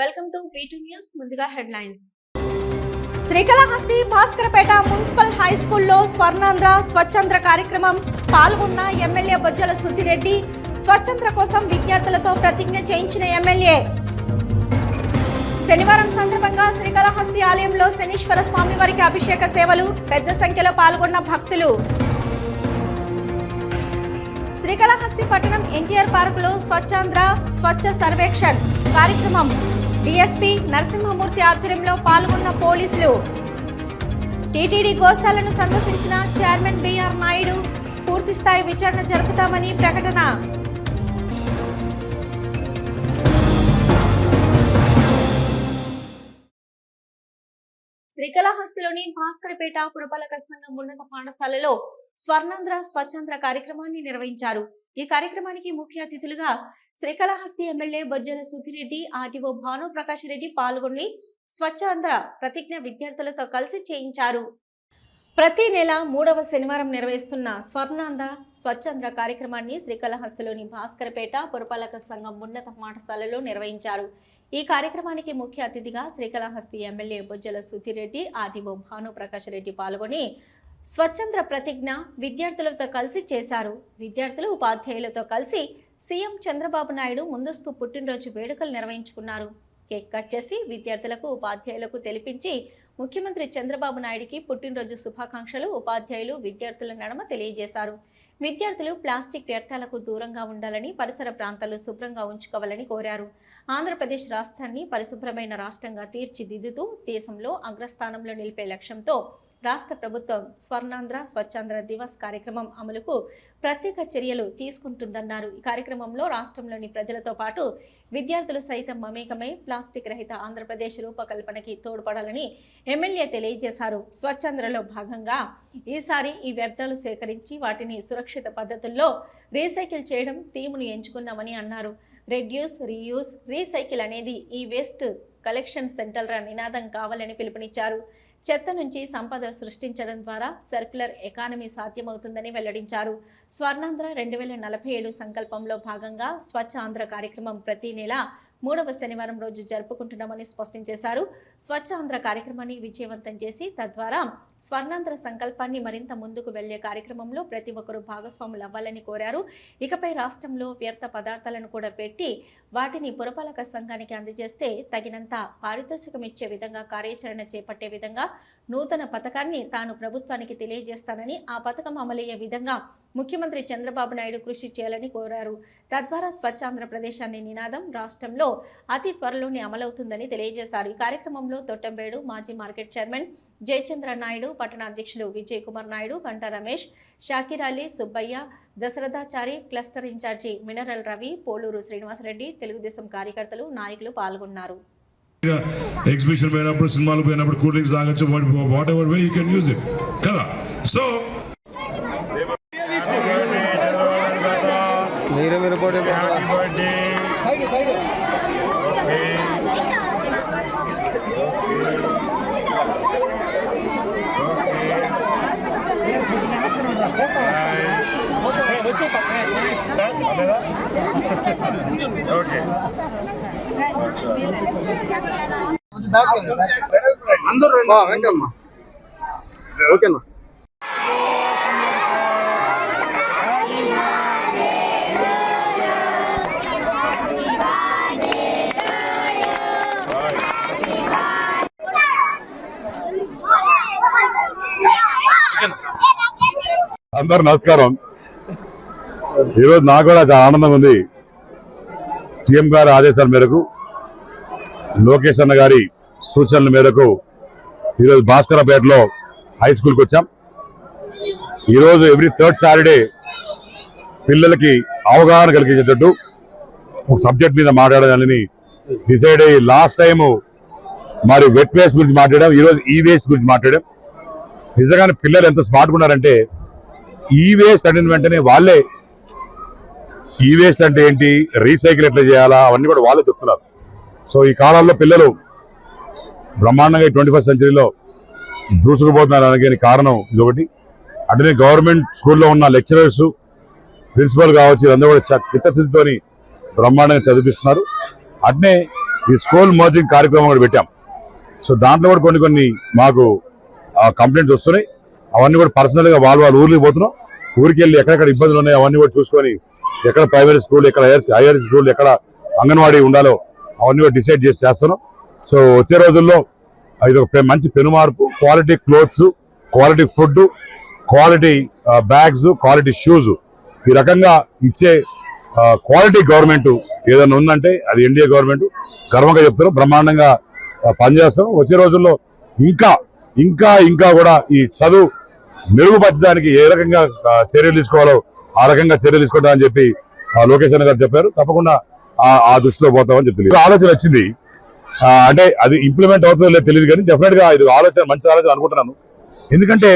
Welcome to P news ముందుగా headlines Srikalahasti Bhaskarapeta municipal high స్కూల్లో స్వర్ణాంధ్ర స్వచ్ఛంద్ర కార్యక్రమం పాల్గొన్న ఎమ్మెల్యే బొజ్జల సుద్దిరెడ్డి స్వచ్ఛంద్ర కోసం విద్యార్థులతో ప్రతిజ్ఞ చేయించిన ఎమ్మెల్యే. శనివారం సందర్భంగా శ్రీకాళహస్తి ఆలయంలో శనీశ్వర స్వామి వారికి అభిషేక సేవలు పెద్ద సంఖ్యలో పాల్గొన్న భక్తులు. శ్రీకాళహస్తి పట్టణం ఎన్టీఆర్ పార్కులో స్వచ్ఛాంధ్ర స్వచ్ఛ సర్వేక్షణ్ కార్యక్రమం. డిఎస్పీ నరసింహమూర్తి ఆధ్వర్యంలో పాల్గొన్న పోలీసులు టీటీడీ గోశాలను సందర్శించిన చైర్మన్ బిఆర్ నాయుడు పూర్తిస్థాయి విచారణ జరుపుతామని ప్రకటన. శ్రీకాళహస్తిలోని భాస్కరపేట పురపాలక సంఘం ఉన్నత పాఠశాలలో స్వర్ణాంధ్ర స్వచ్ఛాంధ్ర కార్యక్రమాన్ని నిర్వహించారు. ఈ కార్యక్రమానికి ముఖ్య అతిథులుగా శ్రీకాళహస్తి ఎమ్మెల్యే బొజ్జల సుధిరెడ్డి ఆర్టీఓ భానుప్రకాష్ రెడ్డి పాల్గొని స్వచ్ఛాంధ్ర ప్రతిజ్ఞ విద్యార్థులతో కలిసి చేయించారు. ప్రతి నెల మూడవ శనివారం నిర్వహిస్తున్న స్వర్ణాంధ్ర స్వచ్ఛాంధ్ర కార్యక్రమాన్ని శ్రీకాళహస్తిలోని భాస్కరపేట పురపాలక సంఘం ఉన్నత పాఠశాలలో నిర్వహించారు. ఈ కార్యక్రమానికి ముఖ్య అతిథిగా శ్రీకాళహస్తి ఎమ్మెల్యే బొజ్జల సుధిరెడ్డి ఆర్టీఓ భానుప్రకాష్ రెడ్డి పాల్గొని స్వచ్ఛంద్ర ప్రతిజ్ఞ విద్యార్థులతో కలిసి చేశారు. విద్యార్థులు ఉపాధ్యాయులతో కలిసి సీఎం చంద్రబాబు నాయుడు ముందస్తు పుట్టినరోజు వేడుకలు నిర్వహించుకున్నారు. కేక్ కట్ చేసి విద్యార్థులకు ఉపాధ్యాయులకు తెలిపించి ముఖ్యమంత్రి చంద్రబాబు నాయుడికి పుట్టినరోజు శుభాకాంక్షలు ఉపాధ్యాయులు విద్యార్థుల నడమ తెలియజేశారు. విద్యార్థులు ప్లాస్టిక్ వ్యర్థాలకు దూరంగా ఉండాలని పరిసర ప్రాంతాలు శుభ్రంగా ఉంచుకోవాలని కోరారు. ఆంధ్రప్రదేశ్ రాష్ట్రాన్ని పరిశుభ్రమైన రాష్ట్రంగా తీర్చిదిద్దుతూ దేశంలో అగ్రస్థానంలో నిలిపే లక్ష్యంతో రాష్ట్ర ప్రభుత్వం స్వర్ణాంధ్ర స్వచ్ఛాంధ్ర దివస్ కార్యక్రమం అమలుకు ప్రత్యేక చర్యలు తీసుకుంటుందన్నారు. ఈ కార్యక్రమంలో రాష్ట్రంలోని ప్రజలతో పాటు విద్యార్థులు సైతం మమేకమై ప్లాస్టిక్ రహిత ఆంధ్రప్రదేశ్ రూపకల్పనకి తోడ్పడాలని ఎమ్మెల్యే తెలియజేశారు. స్వచ్ఛాంధ్రలో భాగంగా ఈసారి ఈ వ్యర్థాలు సేకరించి వాటిని సురక్షిత పద్ధతుల్లో రీసైకిల్ చేయడం థీమును ఎంచుకున్నామని అన్నారు. రెడ్యూస్ రీయూస్ రీసైకిల్ అనేది ఈ వేస్ట్ కలెక్షన్ సెంటర్ల నినాదం కావాలని పిలుపునిచ్చారు. చెత్త నుంచి సంపద సృష్టించడం ద్వారా సర్క్యులర్ ఎకానమీ సాధ్యమవుతుందని వెల్లడించారు. స్వర్ణాంధ్ర రెండు వేల నలభై ఏడు సంకల్పంలో భాగంగా స్వచ్ఛ ఆంధ్ర కార్యక్రమం ప్రతి నెల మూడవ శనివారం రోజు జరుపుకుంటున్నామని స్పష్టం చేశారు. స్వచ్ఛాంధ్ర కార్యక్రమాన్ని విజయవంతం చేసి తద్వారా స్వర్ణాంధ్ర సంకల్పాన్ని మరింత ముందుకు వెళ్ళే కార్యక్రమంలో ప్రతి ఒక్కరూ భాగస్వాములు అవ్వాలని కోరారు. ఇకపై రాష్ట్రంలో వ్యర్థ పదార్థాలను కూడా పెట్టి వాటిని పురపాలక సంఘానికి అందజేస్తే తగినంత పారితోషికం ఇచ్చే విధంగా కార్యాచరణ చేపట్టే విధంగా నూతన పథకాన్ని తాను ప్రభుత్వానికి తెలియజేస్తానని ఆ పథకం అమలయ్యే విధంగా ముఖ్యమంత్రి చంద్రబాబు నాయుడు కృషి చేయాలని కోరారు. తద్వారా స్వచ్ఛ ఆంధ్రప్రదేశ్ అనే నినాదం రాష్ట్రంలో అతి త్వరలోనే అమలవుతుందని తెలియజేశారు. ఈ కార్యక్రమంలో తొట్టంబేడు మాజీ మార్కెట్ చైర్మన్ జయచంద్ర నాయుడు పట్టణ అధ్యక్షులు Vijay Kumar Naidu Ganta Ramesh Shakir Ali Subbaiah Dasarathachari cluster incharge mineral Ravi Poluru Srinivasa Reddy Telugu Desam కార్యకర్తలు నాయకులు పాల్గొన్నారు. ఎగ్జిబిషన్ పోయినప్పుడు సినిమాలు పోయినప్పుడు కూల్ డ్రింక్స్ తాగొచ్చు whatever way you can use it కదా సో మీరు మీరు పోటీ happy birthday side side okay అందరూ వెంకమ్మ ఓకేనా అందరు నమస్కారం. ఈరోజు నాకు కూడా చాలా ఆనందం ఉంది. సీఎం గారి ఆదేశాల మేరకు లోకేష్ అన్న గారి సూచనల మేరకు ఈరోజు భాస్కరపేటలో హై స్కూల్కి వచ్చాం. ఈరోజు ఎవ్రీ థర్డ్ సాటర్డే పిల్లలకి అవగాహన కలిగించేటట్టు ఒక సబ్జెక్ట్ మీద మాట్లాడాలని డిసైడ్ అయ్యి లాస్ట్ టైము మరి వెట్ వేస్ట్ గురించి మాట్లాడాం. ఈరోజు e ఈ వేస్ట్ గురించి మాట్లాడాం. నిజంగానే పిల్లలు ఎంత స్మార్ట్గా ఉన్నారంటే e ఈ వేస్ట్ అడిగిన వెంటనే వాళ్ళే ఈ వేస్ట్ అంటే ఏంటి? రీసైకిల్ ఎట్లా చేయాలా? అవన్నీ కూడా వాళ్ళే చెప్తున్నారు. సో ఈ కాలంలో పిల్లలు బ్రహ్మాండంగా ట్వంటీ ఫస్ట్ సెంచరీలో దూసుకుపోతున్నారు. అనగానే కారణం ఇదొకటి. అంటే గవర్నమెంట్ స్కూల్లో ఉన్న లెక్చరర్స్ ప్రిన్సిపల్ కావచ్చు ఇదంతా కూడా చిత్తశుద్ధితో బ్రహ్మాండంగా చదివిస్తున్నారు. అట్నే ఈ స్కూల్ మర్జింగ్ కార్యక్రమం కూడా పెట్టాం. సో దాంట్లో కూడా కొన్ని కొన్ని మాకు కంప్లైంట్స్ వస్తున్నాయి. అవన్నీ కూడా పర్సనల్గా వాళ్ళు వాళ్ళు వాళ్ళ ఊర్లకి పోతున్నాం. ఊరికి వెళ్ళి ఎక్కడెక్కడ ఇబ్బందులు ఉన్నాయి అవన్నీ కూడా చూసుకొని ఎక్కడ ప్రైవేట్ స్కూల్ ఎక్కడ హైయర్ హైయర్ స్కూల్ ఎక్కడ అంగన్వాడీ ఉండాలో అవన్నీ కూడా డిసైడ్ చేసి చేస్తున్నాం సో వచ్చే రోజుల్లో ఇది ఒక మంచి పెనుమార్పు quality clothes quality food quality bags quality shoes ఈ రకంగా ఇచ్చే క్వాలిటీ గవర్నమెంట్ ఏదైనా ఉందంటే అది ఎన్డీఏ గవర్నమెంట్ గర్వంగా చెప్తారు బ్రహ్మాండంగా ఆ, పనిచేస్తాం వచ్చే రోజుల్లో ఇంకా ఇంకా ఇంకా కూడా ఈ చదువు మెరుగుపరచడానికి ఏ రకంగా చర్యలు తీసుకోవాలో ఆ రకంగా చర్యలు తీసుకుంటామని చెప్పి ఆ, లోకేష్ అన్న గారు చెప్పారు. తప్పకుండా ఆ- దృష్టిలో పోతామని చెప్తుంది ఆలోచన వచ్చింది. అంటే అది ఇంప్లిమెంట్ అవుతుందో లేదో తెలియదు కానీ డెఫినెట్గా ఇది ఆలోచన మంచి ఆలోచన అనుకుంటున్నాను. ఎందుకంటే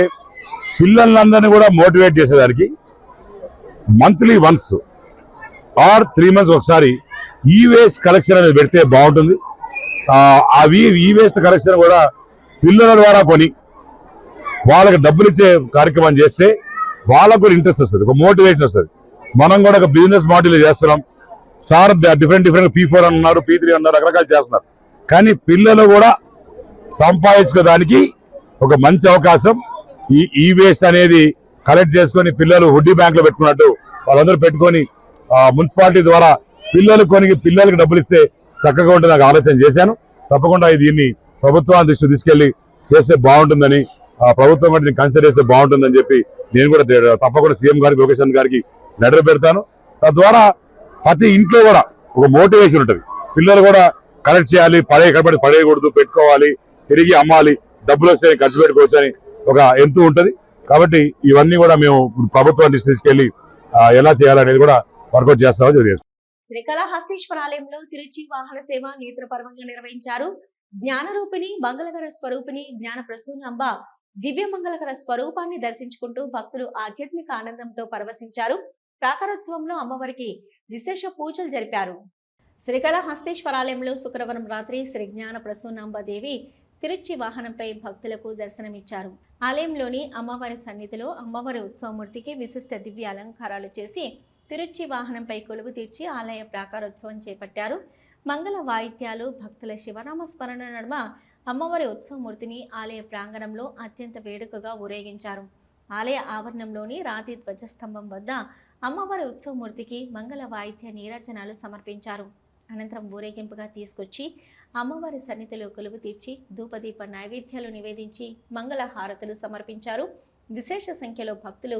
పిల్లలందరినీ కూడా మోటివేట్ చేసేదానికి monthly once or three months ఒకసారి ఈ వేస్ట్ కలెక్షన్ అనేది పెడితే బాగుంటుంది. ఆ, అవి ఈ వేస్ట్ కలెక్షన్ కూడా పిల్లల ద్వారా కొని వాళ్ళకి డబ్బులు ఇచ్చే కార్యక్రమం చేస్తే వాళ్ళకు కూడా ఇంట్రెస్ట్ వస్తుంది ఒక మోటివేషన్ వస్తుంది. మనం కూడా ఒక బిజినెస్ మోడల్ చేస్తున్నాం. Sir different different P four అన్నారు పీ త్రీ అన్నారు రకరకాలు చేస్తున్నారు. కానీ పిల్లలు కూడా సంపాదించుకోవడానికి ఒక మంచి అవకాశం ఈ ఈ వేస్ట్ అనేది కలెక్ట్ చేసుకొని పిల్లలు హుడ్డీ బ్యాంకులో పెట్టుకున్నట్టు వాళ్ళందరూ పెట్టుకొని మున్సిపాలిటీ ద్వారా పిల్లలు కొని పిల్లలకి డబ్బులు ఇస్తే చక్కగా ఉంటుంది నాకు ఆలోచన చేశాను. తప్పకుండా దీన్ని ప్రభుత్వాన్ని దృష్టి తీసుకెళ్ళి చేస్తే బాగుంటుందని ఆ, ప్రభుత్వం కూడా కన్సిడర్ చేస్తే బాగుంటుందని చెప్పి నేను కూడా తప్పకుండా సీఎం గారికి లోకేష్ గారికి లెటర్ పెడతాను. తద్వారా ప్రతి ఇంట్లో కూడా ఒక మోటివేషన్ ఉంటుంది. పిల్లలు కూడా కలెక్ట్ చేయాలి పడే కనబడి పడేయకూడదు పెట్టుకోవాలి తిరిగి అమ్మాలి డబ్బులు వస్తే ఖర్చు పెట్టుకోవచ్చు అని ఒక ఎంతు ఉంటుంది. కాబట్టి ఇవన్నీ కూడా మేము ప్రభుత్వాన్ని తీసుకెళ్ళి ఎలా చేయాలనేది కూడా వర్కౌట్ చేస్తామని తెలియజేస్తాం. శ్రీకాళహస్తీశ్వర ఆలయంలో తిరుచి వాహన సేవ నేత్రపర్వంగా నిర్వహించారు. జ్ఞానరూపిణి మంగళకర స్వరూపిణి జ్ఞాన ప్రసూనంబ దివ్య మంగళకర స్వరూపాన్ని దర్శించుకుంటూ భక్తులు ఆధ్యాత్మిక ఆనందంతో పరవశించారు. ప్రాకారోత్సవంలో అమ్మవారికి విశేష పూజలు జరిపారు. శ్రీకాళహస్తీశ్వర ఆలయంలో శుక్రవారం రాత్రి శ్రీ జ్ఞాన ప్రసూనాంబదేవి తిరుచి వాహనంపై భక్తులకు దర్శనమిచ్చారు. ఆలయంలోని అమ్మవారి సన్నిధిలో అమ్మవారి ఉత్సవమూర్తికి విశిష్ట దివ్య అలంకారాలు చేసి తిరుచి వాహనంపై కొలువు తీర్చి ఆలయ ప్రాకారోత్సవం చేపట్టారు. మంగళ వాయిద్యాలు భక్తుల శివనామ స్మరణ నడుమ అమ్మవారి ఉత్సవమూర్తిని ఆలయ ప్రాంగణంలో అత్యంత వేడుకగా ఊరేగించారు. ఆలయ ఆవరణంలోని రాతి ధ్వజస్తంభం వద్ద అమ్మవారి ఉత్సవమూర్తికి మంగళ వాయిద్య నీరాజనాలు సమర్పించారు. అనంతరం ఊరేగింపుగా తీసుకొచ్చి అమ్మవారి సన్నిధిలో కొలువు తీర్చి ధూపదీప నైవేద్యాలు నివేదించి మంగళ హారతులు సమర్పించారు. విశేష సంఖ్యలో భక్తులు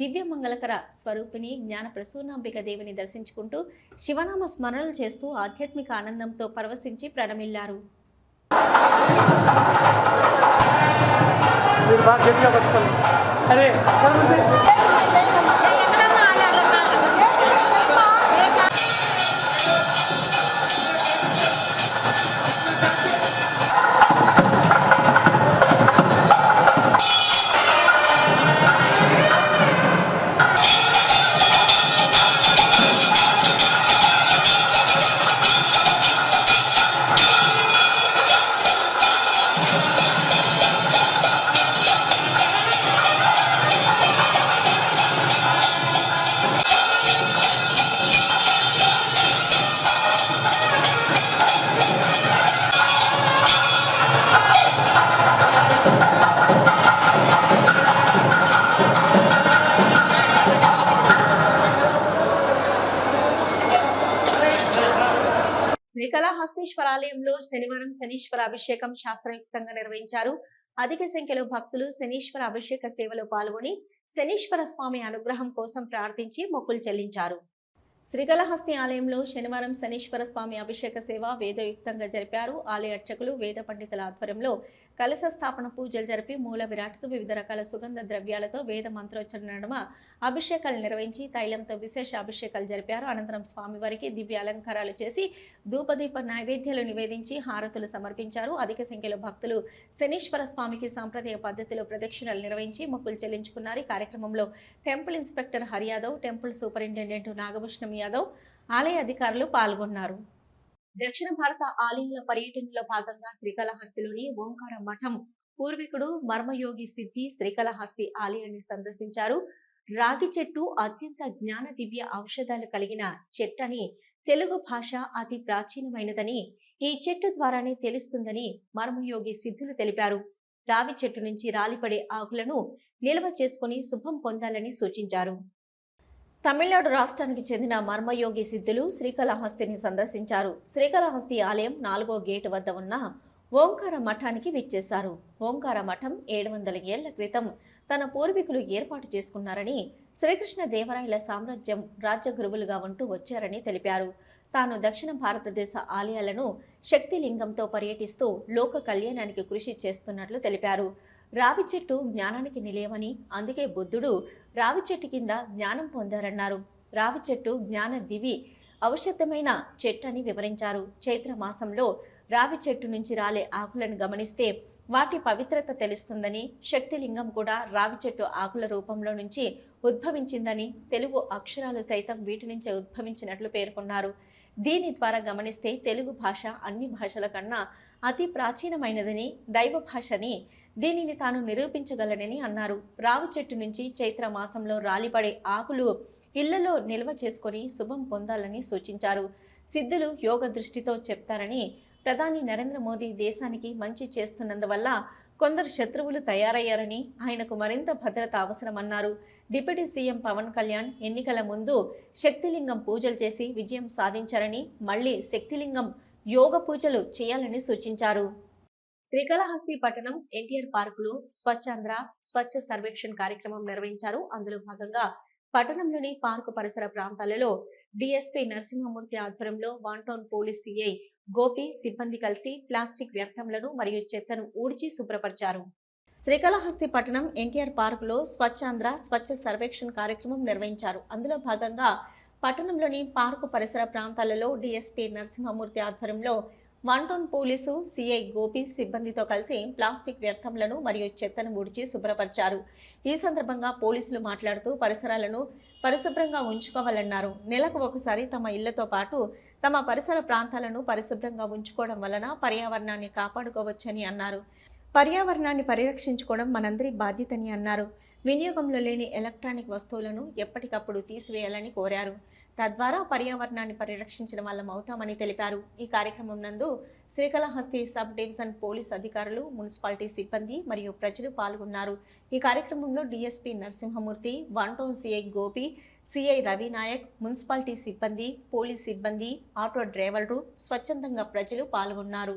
దివ్య మంగళకర స్వరూపిణి జ్ఞాన ప్రసూనాంబిక దేవిని దర్శించుకుంటూ శివనామ స్మరణలు చేస్తూ ఆధ్యాత్మిక ఆనందంతో పరవశించి ప్రణమిల్లారు. మీరు బాగా గట్టిగా ఆలయంలో శనివారం శనీశ్వర అభిషేకం శాస్త్రయుక్తంగా నిర్వహించారు. అధిక సంఖ్యలో భక్తులు శనీశ్వర అభిషేక సేవలో పాల్గొని శనీశ్వర స్వామి అనుగ్రహం కోసం ప్రార్థించి మొక్కులు చెల్లించారు. శ్రీకాళహస్తి ఆలయంలో శనివారం శనీశ్వర స్వామి అభిషేక సేవ వేదయుక్తంగా జరిపారు. ఆలయ అర్చకులు వేద పండితుల ఆధ్వర్యంలో కలశ స్థాపన పూజలు జరిపి మూల విరాట్కు వివిధ రకాల సుగంధ ద్రవ్యాలతో వేద మంత్రోచ్చరణ నడుమ అభిషేకాలు నిర్వహించి తైలంతో విశేష అభిషేకాలు జరిపారు. అనంతరం స్వామివారికి దివ్య అలంకారాలు చేసి ధూపదీప నైవేద్యాలు నివేదించి హారతులు సమర్పించారు. అధిక సంఖ్యలో భక్తులు శనీశ్వర స్వామికి సాంప్రదాయ పద్ధతిలో ప్రదక్షిణలు నిర్వహించి మొక్కులు చెల్లించుకున్నారు. ఈ కార్యక్రమంలో temple inspector Hari Yadav temple superintendent Nagabhushanam Yadav ఆలయ అధికారులు పాల్గొన్నారు. దక్షిణ భారత ఆలయాల పర్యటనలో భాగంగా శ్రీకాళహస్తిలోని ఓంకార మఠం పూర్వీకుడు మర్మయోగి సిద్ధి శ్రీకాళహస్తి ఆలయాన్ని సందర్శించారు. రాగి చెట్టు అత్యంత జ్ఞాన దివ్య ఔషధాలు కలిగిన చెట్టని తెలుగు భాష అతి ప్రాచీనమైనదని ఈ చెట్టు ద్వారానే తెలుస్తుందని మర్మయోగి సిద్ధులు తెలిపారు. రావి చెట్టు నుంచి రాలిపడే ఆకులను నిల్వ చేసుకుని శుభం పొందాలని సూచించారు. తమిళనాడు రాష్ట్రానికి చెందిన మర్మయోగి సిద్ధులు శ్రీకాళహస్తిని సందర్శించారు. శ్రీకాళహస్తి ఆలయం నాలుగో గేటు వద్ద ఉన్న ఓంకార మఠానికి విచ్చేశారు. ఓంకార మఠం ఏడు వందల ఏళ్ళ క్రితం తన పూర్వీకులు ఏర్పాటు చేసుకున్నారని శ్రీకృష్ణ దేవరాయల సామ్రాజ్యం రాజ్యగురువులుగా ఉంటూ వచ్చారని తెలిపారు. తాను దక్షిణ భారతదేశ ఆలయాలను శక్తిలింగంతో పర్యటిస్తూ లోక కళ్యాణానికి కృషి చేస్తున్నట్లు తెలిపారు. రావి చెట్టు జ్ఞానానికి నిలయమని అందుకే బుద్ధుడు రావి చెట్టు కింద జ్ఞానం పొందారన్నారు. రావి చెట్టు జ్ఞాన దివి ఔషధమైన చెట్టు అని వివరించారు. చైత్ర మాసంలో రావి చెట్టు నుంచి రాలే ఆకులను గమనిస్తే వాటి పవిత్రత తెలుస్తుందని శక్తిలింగం కూడా రావి చెట్టు ఆకుల రూపంలో నుంచి ఉద్భవించిందని తెలుగు అక్షరాలు సైతం వీటి నుంచే ఉద్భవించినట్లు పేర్కొన్నారు. దీని ద్వారా గమనిస్తే తెలుగు భాష అన్ని భాషల కన్నా అతి ప్రాచీనమైనదని దైవ భాషని దీనిని తాను నిరూపించగలనని అన్నారు. రావి చెట్టు నుంచి చైత్ర మాసంలో రాలిపడే ఆకులు ఇళ్ళలో నిల్వ చేసుకొని శుభం పొందాలని సూచించారు. సిద్ధులు యోగ దృష్టితో చెప్తారని ప్రధాని నరేంద్ర మోదీ దేశానికి మంచి చేస్తున్నందువల్ల కొందరు శత్రువులు తయారయ్యారని ఆయనకు మరింత భద్రత అవసరమన్నారు. డిప్యూటీ సీఎం పవన్ కళ్యాణ్ ఎన్నికల ముందు శక్తిలింగం పూజలు చేసి విజయం సాధించారని మళ్ళీ శక్తిలింగం యోగ పూజలు చేయాలని సూచించారు. శ్రీకాళహస్తి పట్టణం ఎన్టీఆర్ పార్కులో స్వచ్ఛాంధ్ర స్వచ్ఛ సర్వేక్షణ్ కార్యక్రమం నిర్వహించారు. అందులో భాగంగా పట్టణంలోని పార్కు పరిసర ప్రాంతాలలో డిఎస్పీ నరసింహమూర్తి ఆధ్వర్యంలో one town police CI Gopi సిబ్బంది కలిసి ప్లాస్టిక్ వ్యర్థములను మరియు చెత్తను ఊడ్చి శుభ్రపరిచారు. శ్రీకాళహస్తి పట్టణం ఎన్టీఆర్ పార్కులో స్వచ్ఛాంధ్ర స్వచ్ఛ సర్వేక్షణ్ కార్యక్రమం నిర్వహించారు. అందులో భాగంగా పట్టణంలోని పార్కు పరిసర ప్రాంతాలలో డిఎస్పీ నరసింహమూర్తి ఆధ్వర్యంలో one town police CI Gopi సిబ్బందితో కలిసి ప్లాస్టిక్ వ్యర్థములను మరియు చెత్తను ఊడ్చి శుభ్రపరిచారు. ఈ సందర్భంగా పోలీసులు మాట్లాడుతూ పరిసరాలను పరిశుభ్రంగా ఉంచుకోవాలన్నారు. నెలకు ఒకసారి తమ ఇళ్ళతో పాటు తమ పరిసర ప్రాంతాలను పరిశుభ్రంగా ఉంచుకోవడం వలన పర్యావరణాన్ని కాపాడుకోవచ్చని అన్నారు. పర్యావరణాన్ని పరిరక్షించుకోవడం మనందరి బాధ్యతని అన్నారు. వినియోగంలో లేని ఎలక్ట్రానిక్ వస్తువులను ఎప్పటికప్పుడు తీసివేయాలని కోరారు. తద్వారా పర్యావరణాన్ని పరిరక్షించడం వాళ్ళం అవుతామని తెలిపారు. ఈ కార్యక్రమం నందు శ్రీకాళహస్తి సబ్ డివిజన్ పోలీస్ అధికారులు మున్సిపాలిటీ సిబ్బంది మరియు ప్రజలు పాల్గొన్నారు. ఈ కార్యక్రమంలో DSP Narasimhamurthy one town CI Gopi CI Ravi Naik municipality సిబ్బంది పోలీస్ సిబ్బంది ఆటో డ్రైవర్లు స్వచ్ఛందంగా ప్రజలు పాల్గొన్నారు.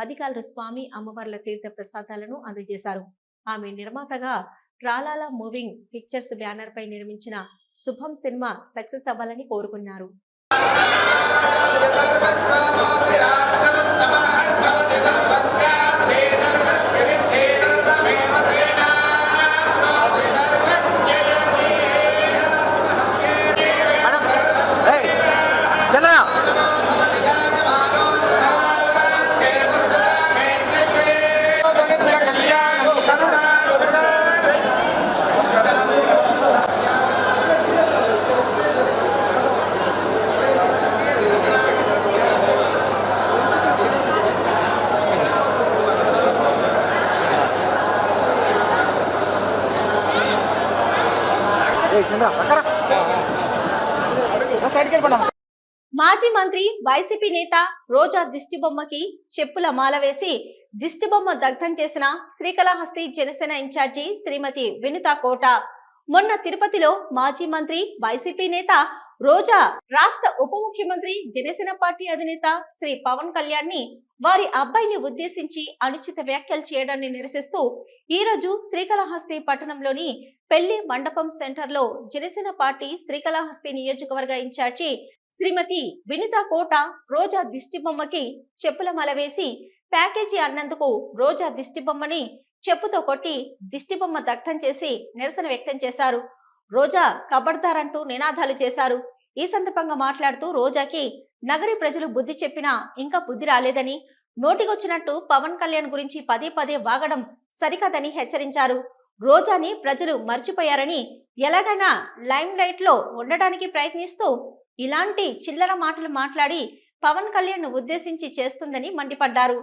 అధికారులు స్వామి అమ్మవార్ల తీర్థ ప్రసాదాలను అందజేశారు. ఆమె నిర్మాతగా ట్రాలాల మూవింగ్ పిక్చర్స్ బ్యానర్ పై నిర్మించిన శుభం సినిమా సక్సెస్ అవ్వాలని కోరుకున్నారు. సర్వస్వ వైసీపీ నేత రోజా దిష్టిబొమ్మకి చెప్పుల మాల వేసి దిష్టిబొమ్మ దగ్ధం చేసిన శ్రీకాళహస్తి జనసేన ఇన్ఛార్జి శ్రీమతి వినుత కోట. మొన్న తిరుపతిలో మాజీ మంత్రి వైసీపీ నేత రోజా రాష్ట్ర ఉప ముఖ్యమంత్రి జనసేన పార్టీ అధినేత శ్రీ పవన్ కళ్యాణ్ని వారి అబ్బాయిని ఉద్దేశించి అనుచిత వ్యాఖ్యలు చేయడాన్ని నిరసిస్తూ ఈ రోజు శ్రీకాళహస్తి పట్టణంలోని పెళ్ళి మండపం సెంటర్లో జనసేన పార్టీ శ్రీకాళహస్తి నియోజకవర్గ ఇన్ఛార్జి శ్రీమతి వినిత కోట రోజా దిష్టిబొమ్మకి చెప్పుల మలవేసి ప్యాకేజీ అన్నందుకు రోజా దిష్టిబొమ్మని చెప్పుతో కొట్టి దిష్టిబొమ్మ దగ్ధం చేసి నిరసన వ్యక్తం చేశారు. రోజా కబడ్దార్ అంటూ నినాదాలు చేశారు. ఈ సందర్భంగా మాట్లాడుతూ రోజాకి నగరి ప్రజలు బుద్ధి చెప్పినా ఇంకా బుద్ధి రాలేదని నోటికొచ్చినట్టు పవన్ కళ్యాణ్ గురించి పదే పదే వాగడం సరికాదని హెచ్చరించారు. రోజాని ప్రజలు మర్చిపోయారని ఎలాగైనా లైమ్ లైట్లో ఉండడానికి ప్రయత్నిస్తూ ఇలాంటి చిల్లర మాటలు మాట్లాడి పవన్ కళ్యాణ్ ఉద్దేశించి చేస్తుందని మండిపడ్డారు.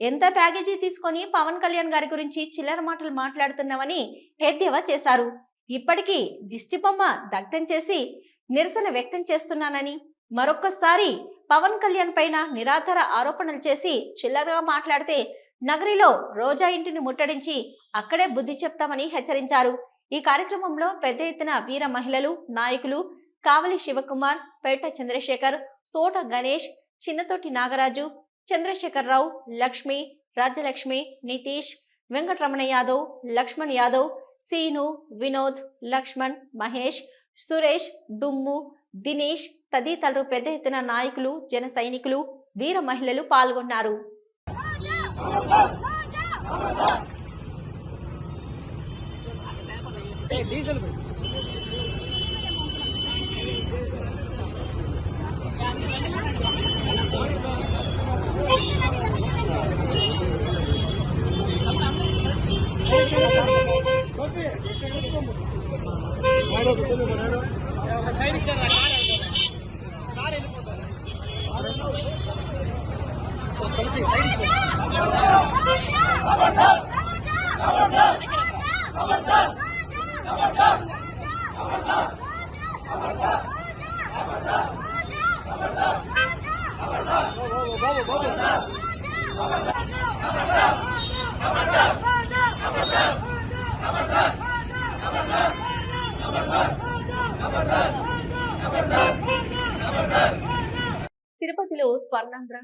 ఎంత ప్యాకేజీ తీసుకొని పవన్ కళ్యాణ్ గారి గురించి చిల్లర మాటలు మాట్లాడుతున్నామని ఎద్దేవా చేశారు. ఇప్పటికీ దిష్టిబొమ్మ దగ్ధం చేసి నిరసన వ్యక్తం చేస్తున్నానని మరొక్కసారి పవన్ కళ్యాణ్ పైన నిరాధార ఆరోపణలు చేసి చిల్లరగా మాట్లాడితే నగరిలో రోజా ఇంటిని ముట్టడించి అక్కడే బుద్ధి చెప్తామని హెచ్చరించారు. ఈ కార్యక్రమంలో పెద్ద ఎత్తున వీర మహిళలు నాయకులు కావలి శివకుమార్ పేట చంద్రశేఖర్ తోట గణేష్ చిన్నతోటి నాగరాజు చంద్రశేఖర్ రావు లక్ష్మి రాజ్యలక్ష్మి నితీష్ వెంకటరమణ యాదవ్ లక్ష్మణ్ యాదవ్ సీను వినోద్ లక్ష్మణ్ మహేష్ సురేష్ డుమ్ము దినేష్ తదితరులు పెద్ద ఎత్తున నాయకులు జన సైనికులు వీర మహిళలు పాల్గొన్నారు. తిరుపతిలో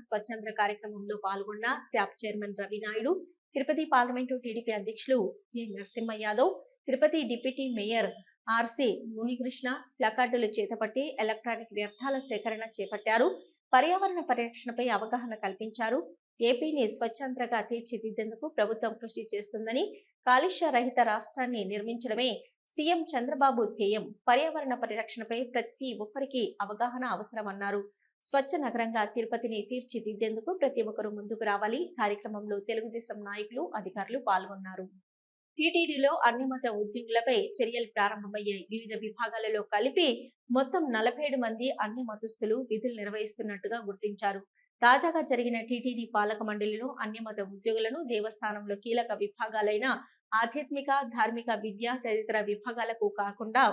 స్వర్ణాంధ్ర స్వచ్ఛంద్ర కార్యక్రమంలో పాల్గొన్న SAAP chairman Ravi Naidu Tirupati parliament TDP అధ్యక్షులు G Narasimha Yadav Tirupati deputy mayor RC Munikrishna ప్లకార్డులు చేతపట్టి ఎలక్ట్రానిక్ వ్యర్థాల సేకరణ చేపట్టారు. పర్యావరణ పరిరక్షణపై అవగాహన కల్పించారు. ఏపీని స్వచ్ఛంద్రగా తీర్చిదిద్దేందుకు ప్రభుత్వం కృషి చేస్తుందని కాలుష్య రహిత రాష్ట్రాన్ని నిర్మించడమే సీఎం చంద్రబాబు ధ్యేయం. పర్యావరణ పరిరక్షణపై ప్రతి ఒక్కరికి అవగాహన అవసరమన్నారు. స్వచ్ఛ నగరంగా తిరుపతిని తీర్చిదిద్దేందుకు ప్రతి ఒక్కరూ ముందుకు రావాలి. కార్యక్రమంలో తెలుగుదేశం నాయకులు అధికారులు పాల్గొన్నారు. టీటీడీలో అన్ని మత ఉద్యోగులపై చర్యలు ప్రారంభమయ్యాయి. వివిధ విభాగాలలో కలిపి మొత్తం నలభై ఏడు మంది అన్ని మతస్థులు విధులు నిర్వహిస్తున్నట్టుగా గుర్తించారు. తాజాగా జరిగిన టీటీడీ పాలక మండలిలో అన్ని మత ఉద్యోగులను దేవస్థానంలో కీలక విభాగాలైన ఆధ్యాత్మిక ధార్మిక విద్య తదితర విభాగాలకు కాకుండా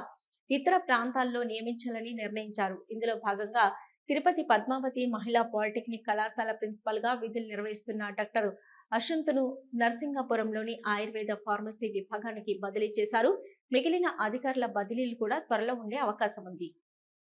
ఇతర ప్రాంతాల్లో నియమించాలని నిర్ణయించారు. ఇందులో భాగంగా తిరుపతి పద్మావతి మహిళా పాలిటెక్నిక్ కళాశాల ప్రిన్సిపల్గా విధులు నిర్వహిస్తున్న డాక్టర్ అశంతును నర్సింగపురంలోని ఆయుర్వేద ఫార్మసీ విభాగానికి బదిలీ చేశారు. మిగిలిన అధికారుల బదిలీలు కూడా త్వరలో ఉండే అవకాశం ఉంది.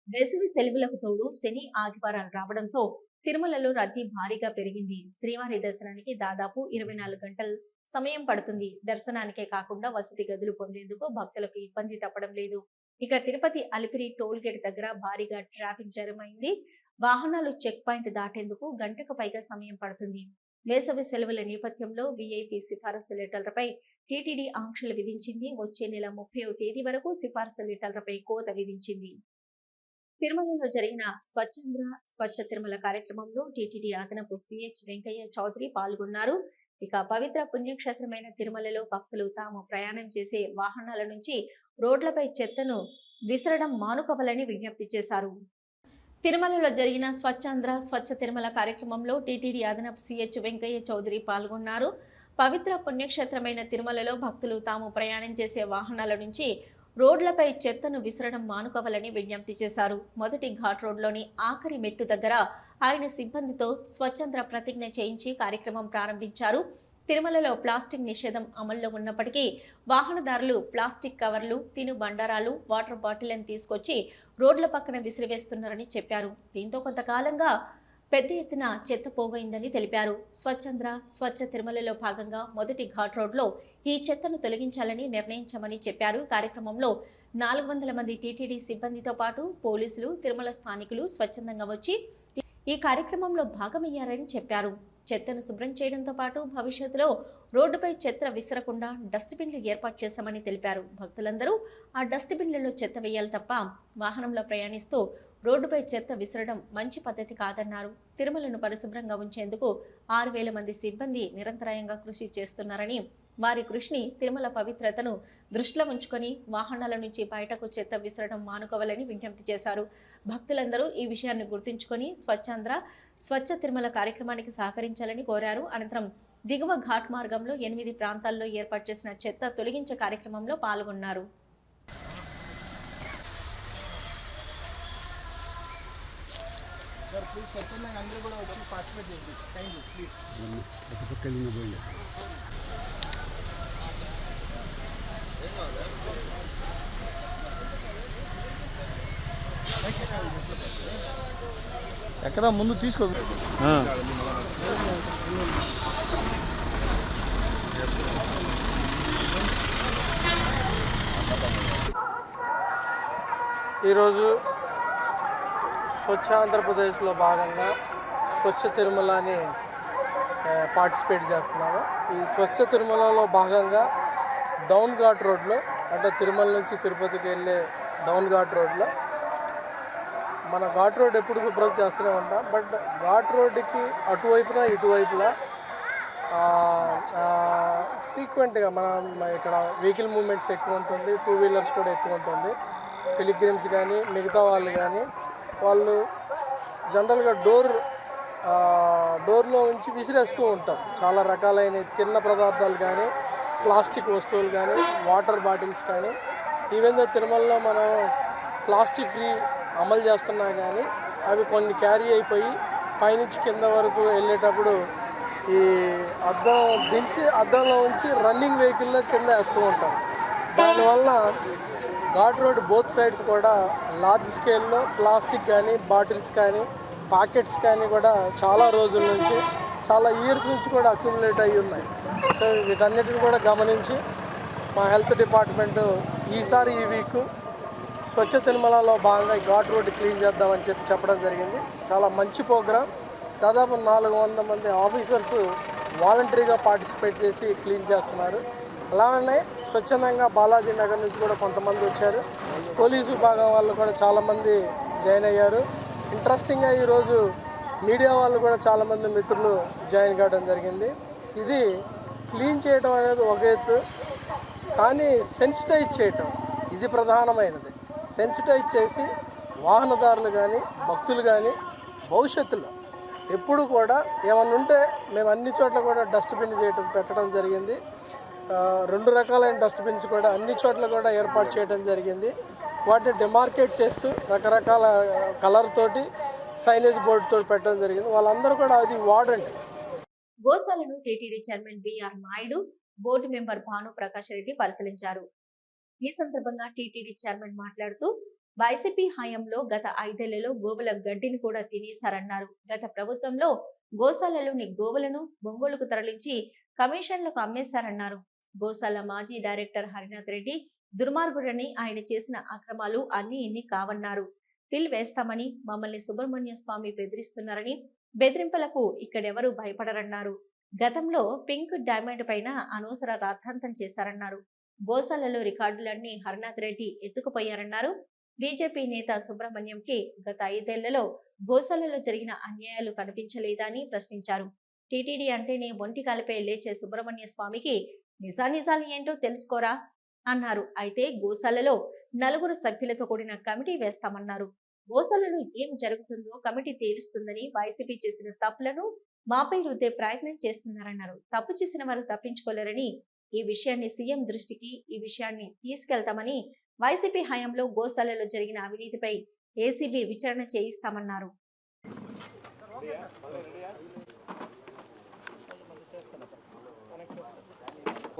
వేసవి సెలవులకు తోడు శని ఆదివారాలు రావడంతో తిరుమలలో రద్దీ భారీగా పెరిగింది. శ్రీవారి దర్శనానికి దాదాపు ఇరవై నాలుగు గంటల సమయం పడుతుంది. దర్శనానికే కాకుండా వసతి గదులు పొందేందుకు భక్తులకు ఇబ్బంది తప్పడం లేదు. ఇక తిరుపతి అలిపిరి టోల్ గేట్ దగ్గర భారీగా ట్రాఫిక్ జరమైంది. వాహనాలు చెక్ పాయింట్ దాటేందుకు గంటకు పైగా సమయం పడుతుంది. వేసవి సెలవుల నేపథ్యంలో వీఐపీ సిఫారసు లెటర్లపై టీటీడీ ఆంక్షలు విధించింది. వచ్చే నెల ముప్పై తేదీ వరకు సిఫారసు లెటర్లపై కోత విధించింది. తిరుమలలో జరిగిన స్వచ్ఛంద్ర స్వచ్ఛ తిరుమల కార్యక్రమంలో టీటీడీ అదనపు సిహెచ్ వెంకయ్య చౌదరి పాల్గొన్నారు. ఇక పవిత్ర పుణ్యక్షేత్రమైన తిరుమలలో భక్తులు తాము ప్రయాణం చేసే వాహనాల నుంచి రోడ్లపై చెత్తను విసరడం మానుకోవాలని విజ్ఞప్తి చేశారు. తిరుమలలో జరిగిన స్వచ్ఛాంధ్ర స్వచ్ఛ తిరుమల కార్యక్రమంలో టీటీడీ అదనపు సిహెచ్ వెంకయ్య చౌదరి పాల్గొన్నారు. పవిత్ర పుణ్యక్షేత్రమైన తిరుమలలో భక్తులు తాము ప్రయాణం చేసే వాహనాల నుంచి రోడ్లపై చెత్తను విసరడం మానుకోవాలని విజ్ఞప్తి చేశారు. మొదటి ఘాట్ రోడ్లోని ఆఖరి మెట్టు దగ్గర ఆయన సిబ్బందితో స్వచ్ఛంద్ర ప్రతిజ్ఞ చేయించి కార్యక్రమం ప్రారంభించారు. తిరుమలలో ప్లాస్టిక్ నిషేధం అమల్లో ఉన్నప్పటికీ వాహనదారులు ప్లాస్టిక్ కవర్లు తిను బండారాలు వాటర్ బాటిళ్ళను తీసుకొచ్చి రోడ్ల పక్కన విసిరివేస్తున్నారని చెప్పారు. దీంతో కొంతకాలంగా పెద్ద ఎత్తున చెత్త పోగైందని తెలిపారు. స్వచ్ఛంద్ర స్వచ్ఛ తిరుమలలో భాగంగా మొదటి ఘాట్ రోడ్లో ఈ చెత్తను తొలగించాలని నిర్ణయించామని చెప్పారు. కార్యక్రమంలో నాలుగు వందల మంది టీటీడీ సిబ్బందితో పాటు పోలీసులు తిరుమల స్థానికులు స్వచ్ఛందంగా వచ్చి ఈ కార్యక్రమంలో భాగమయ్యారని చెప్పారు. చెత్తను శుభ్రం చేయడంతో పాటు భవిష్యత్తులో రోడ్డుపై చెత్త విసరకుండా డస్ట్బిన్లు ఏర్పాటు చేశామని తెలిపారు. భక్తులందరూ ఆ డస్ట్బిన్లలో చెత్త వేయాలి తప్ప వాహనంలో ప్రయాణిస్తూ రోడ్డుపై చెత్త విసరడం మంచి పద్ధతి కాదన్నారు. తిరుమలను పరిశుభ్రంగా ఉంచేందుకు ఆరు వేల మంది సిబ్బంది నిరంతరాయంగా కృషి చేస్తున్నారని వారి కృషిని తిరుమల పవిత్రతను దృష్టిలో ఉంచుకొని వాహనాల నుంచి బయటకు చెత్త విసరడం మానుకోవాలని విజ్ఞప్తి చేశారు. భక్తులందరూ ఈ విషయాన్ని గుర్తుంచుకొని స్వచ్ఛాంధ్ర స్వచ్ఛ తిరుమల కార్యక్రమానికి సహకరించాలని కోరారు. అనంతరం దిగువ ఘాట్ మార్గంలో ఎనిమిది ప్రాంతాల్లో ఏర్పాటు చేసిన చెత్త తొలగించే కార్యక్రమంలో పాల్గొన్నారు. సార్ ప్లీజ్ స్వచ్ఛందంగా అందరూ కూడా వచ్చి పార్టిసిపేట్ చేయండి. థ్యాంక్ యూ ప్లీజ్ ఎక్కడ? ముందు తీసుకో. ఈరోజు స్వచ్ఛ ఆంధ్రప్రదేశ్లో భాగంగా స్వచ్ఛ తిరుమల అని ఆ, పార్టిసిపేట్ చేస్తున్నాము. ఈ స్వచ్ఛ తిరుమలలో భాగంగా డౌన్ ఘాట్ రోడ్లో అంటే తిరుమల నుంచి తిరుపతికి వెళ్ళే డౌన్ ఘాట్ రోడ్లో మన ఘాట్ రోడ్ ఎప్పుడు శుభ్రం చేస్తూనే ఉంటాం. బట్ ఘాట్ రోడ్డుకి అటువైపున ఇటువైపులా ఫ్రీక్వెంట్గా మనం ఇక్కడ వెహికల్ మూమెంట్స్ ఎక్కువ ఉంటుంది టూ వీలర్స్ కూడా ఎక్కువ ఉంటుంది. పిలిగ్రిమ్స్ కానీ మిగతా వాళ్ళు కానీ వాళ్ళు జనరల్గా డోర్ డోర్లో ఉంచి విసిరేస్తూ ఉంటారు. చాలా రకాలైన తిన్న పదార్థాలు కానీ ప్లాస్టిక్ వస్తువులు కానీ వాటర్ బాటిల్స్ కానీ ఈవెన్ దో తిరుమలలో మనం ప్లాస్టిక్ ఫ్రీ అమలు చేస్తున్నా కానీ అవి కొన్ని క్యారీ అయిపోయి పైనుంచి కింద వరకు వెళ్ళేటప్పుడు ఈ అద్దం దించి అద్దంలో ఉంచి రన్నింగ్ వెహికల్లో కింద వేస్తూ ఉంటారు. దానివల్ల ఘాట్ రోడ్ బోత్ సైడ్స్ కూడా లార్జ్ స్కేల్లో ప్లాస్టిక్ కానీ బాటిల్స్ కానీ పాకెట్స్ కానీ కూడా చాలా రోజుల నుంచి చాలా ఇయర్స్ నుంచి కూడా అక్యుములేట్ అయ్యి ఉన్నాయి. సో వీటన్నిటిని కూడా గమనించి మా హెల్త్ డిపార్ట్మెంటు ఈసారి ఈ వీక్ స్వచ్ఛ తిరుమలలో భాగంగా ఈ ఘాట్ రోడ్ క్లీన్ చేద్దామని చెప్పి చెప్పడం జరిగింది. చాలా మంచి ప్రోగ్రాం దాదాపు నాలుగు వందల మంది ఆఫీసర్స్ వాలంటరీగా పార్టిసిపేట్ చేసి క్లీన్ చేస్తున్నారు. అలానే స్వచ్ఛందంగా బాలాజీ నగర్ నుంచి కూడా కొంతమంది వచ్చారు. పోలీసు విభాగం వాళ్ళు కూడా చాలామంది జాయిన్ అయ్యారు. ఇంట్రెస్టింగ్గా ఈరోజు మీడియా వాళ్ళు కూడా చాలామంది మిత్రులు జాయిన్ కావడం జరిగింది. ఇది క్లీన్ చేయడం అనేది ఒక ఎత్తు కానీ సెన్సిటైజ్ చేయటం ఇది ప్రధానమైనది. సెన్సిటైజ్ చేసి వాహనదారులు కానీ భక్తులు కానీ భవిష్యత్తులో ఎప్పుడు కూడా ఏమన్నా ఉంటే మేము అన్ని చోట్ల కూడా డస్ట్బిన్ చేయటం పెట్టడం జరిగింది. రెండు రకాలైన డస్ట్బిన్స్ కూడా అన్ని చోట్ల కూడా ఏర్పాటు చేయడం జరిగింది. వాటిని డిమార్కేట్ చేస్తూ రకరకాల కలర్ తోటి సైలేజ్ బోర్డుతో పెట్టడం జరిగింది. వాళ్ళందరూ కూడా అది వాడండి గోశాలను TTD chairman BR Naidu board member Bhanu Prakash Reddy పరిశీలించారు. ఈ సందర్భంగా టీటీడీ చైర్మన్ మాట్లాడుతూ వైసీపీ హయాంలో గత ఐదేళ్ళలో గోవుల గడ్డిని కూడా తినేశారన్నారు. గత ప్రభుత్వంలో గోశాలలోని గోవులను ఒంగోలుకు తరలించి కమిషన్లకు అమ్మేశారన్నారు. గోశాల మాజీ డైరెక్టర్ హరినాథ్ రెడ్డి దుర్మార్గుడని ఆయన చేసిన అక్రమాలు అన్ని ఇన్ని కావన్నారు. పిల్ వేస్తామని మమ్మల్ని సుబ్రహ్మణ్య స్వామి బెదిరిస్తున్నారని బెదిరింపులకు ఇక్కడెవరూ భయపడరన్నారు. గతంలో పింక్ డైమండ్ పైన అనవసర రాద్ధాంతం చేశారన్నారు. గోశాలలో రికార్డులన్నీ హరినాథ్ రెడ్డి ఎత్తుకుపోయారన్నారు. బీజేపీ నేత సుబ్రహ్మణ్యంకి గత ఐదేళ్ళలో గోశాలలో జరిగిన అన్యాయాలు కనిపించలేదా అని ప్రశ్నించారు. టీటీడీ అంటేనే ఒంటి కాలిపై లేచే సుబ్రహ్మణ్య స్వామికి నిజానిజాలు ఏంటో తెలుసుకోరా? అన్నారు. అయితే గోశాలలో నలుగురు సభ్యులతో కూడిన కమిటీ వేస్తామన్నారు. గోశాలలో ఏం జరుగుతుందో కమిటీ తేలుస్తుందని వైసీపీ చేసిన తప్పులను మాపై రుద్దే ప్రయత్నం చేస్తున్నారన్నారు. తప్పు చేసిన వారు తప్పించుకోలేరని ఈ విషయాన్ని సీఎం దృష్టికి ఈ విషయాన్ని తీసుకెళ్తామని వైసీపీ హయాంలో గోశాలలో జరిగిన అవినీతిపై ఏసీబీ విచారణ చేయిస్తామన్నారు.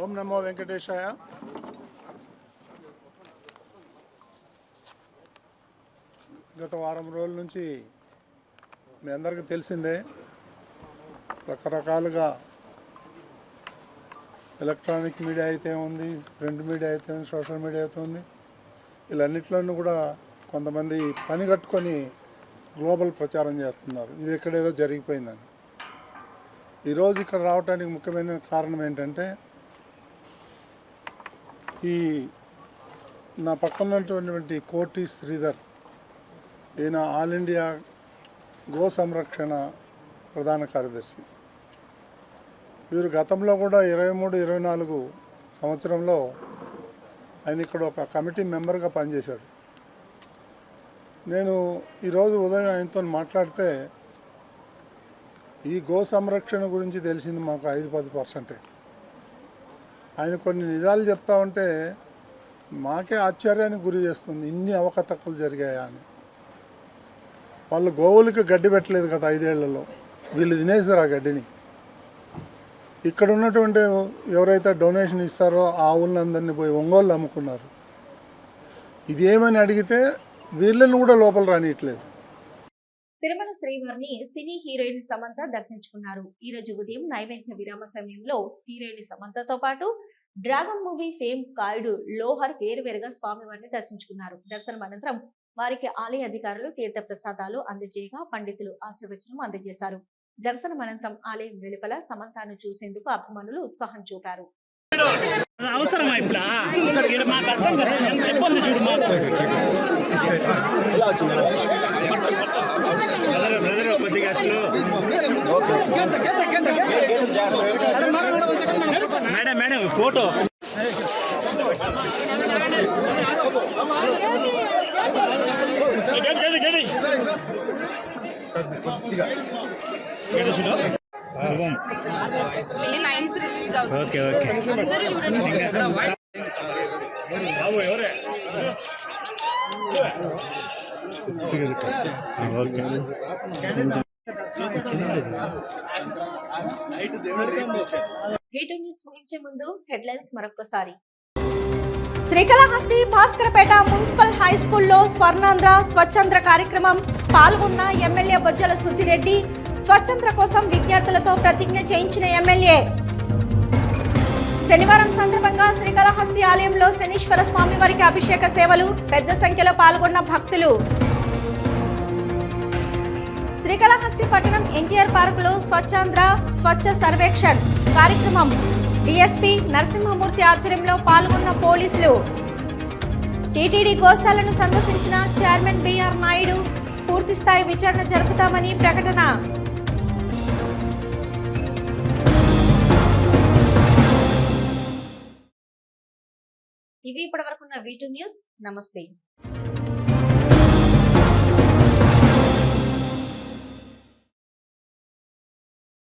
ఓం నమో వెంకటేశాయ. గత వారం రోజుల నుంచి మీ అందరికీ తెలిసిందే రకరకాలుగా ఎలక్ట్రానిక్ మీడియా అయితే ఉంది ప్రింట్ మీడియా అయితే ఉంది సోషల్ మీడియా అయితే ఉంది. వీళ్ళన్నిట్లోనూ కూడా కొంతమంది పని కట్టుకొని గ్లోబల్ ప్రచారం చేస్తున్నారు. ఇది ఎక్కడేదో జరిగిపోయిందని. ఈరోజు ఇక్కడ రావడానికి ముఖ్యమైన కారణం ఏంటంటే ఈ నా పక్కన ఉన్నటువంటి కోటి శ్రీధర్ ఈయన ఆల్ ఇండియా గో సంరక్షణ ప్రధాన కార్యదర్శి. వీరు గతంలో కూడా ఇరవై మూడు ఇరవై నాలుగు సంవత్సరంలో ఆయన ఇక్కడ ఒక కమిటీ మెంబర్గా పనిచేశాడు. నేను ఈరోజు ఉదయం ఆయనతో మాట్లాడితే ఈ గో సంరక్షణ గురించి తెలిసింది మాకు ఐదు పది పర్సెంటే. ఆయన కొన్ని నిజాలు చెప్తా ఉంటే మాకే ఆశ్చర్యానికి గురి చేస్తుంది. ఇన్ని అవకతవకలు జరిగాయా అని. వాళ్ళు గోవులకి గడ్డి పెట్టలేదు కదా ఐదేళ్ళలో. వీళ్ళు తినేసారు ఆ గడ్డిని. ఇక్కడ ఉన్నటువంటి ఎవరైతే డొనేషన్ ఇస్తారో ఆవులందరినీ పోయి ఒంగోలు అమ్ముకున్నారు. ఇది ఏమని అడిగితే వీళ్ళని కూడా లోపల రానియట్లేదు. తిరుమల శ్రీవారిని సినీ హీరోయిన్ సమంత దర్శించుకున్నారు. ఈ రోజు ఉదయం నైవేద్య విరామ సమయంలో హీరోయిన్ సమంతతో పాటు Dragon movie fame Kayadu Lohar వేరువేరుగా స్వామివారిని దర్శించుకున్నారు. దర్శనం అనంతరం వారికి ఆలయ అధికారులు తీర్థ ప్రసాదాలు అందజేయగా పండితులు ఆశీర్వచనం అందజేశారు. దర్శనం అనంతరం ఆలయం వెలుపల సమంతను చూసేందుకు అభిమానులు ఉత్సాహం చూపారు. అవసరమా ఇప్పుడు? మాకు అర్థం కదా ఎంత ఇబ్బంది చూడు మాకు. బ్రదర్ కొద్దిగా అసలు మేడం మేడం ఫోటో. గడి, ఓకే ఓకే. బాబు ఎవరే ముందు హెడ్లైన్స్ మరొకసారి శ్రీకాళహస్తి భాస్కరపేట మున్సిపల్ హై స్కూల్లో స్వర్ణాంధ్ర స్వచ్ఛంద్ర కార్యక్రమం పాల్గొన్న ఎమ్మెల్యే బొజ్జల సుద్దిరెడ్డి స్వచ్ఛంద్ర కోసం విద్యార్థులతో ప్రతిజ్ఞ చేయించిన ఎమ్మెల్యే. శనివారం సందర్భంగా శ్రీకాళహస్తి ఆలయంలో శనీశ్వర స్వామి వారికి అభిషేక సేవలు పెద్ద సంఖ్యలో పాల్గొన్న భక్తులు. శ్రీకాళహస్తి పట్టణం ఎన్టీఆర్ పార్కులో స్వచ్ఛాంధ్ర స్వచ్ఛ సర్వేక్షణ్ కార్యక్రమం. డిఎస్పీ నరసింహమూర్తి ఆధ్వర్యంలో పాల్గొన్న పోలీసులు. టీటీడీ గోశాలను సందర్శించిన చైర్మన్ బిఆర్ నాయుడు పూర్తిస్థాయి విచారణ జరుపుతామని ప్రకటన. ఇవి ఇప్పటివరకున్న వీటు న్యూస్. నమస్తే.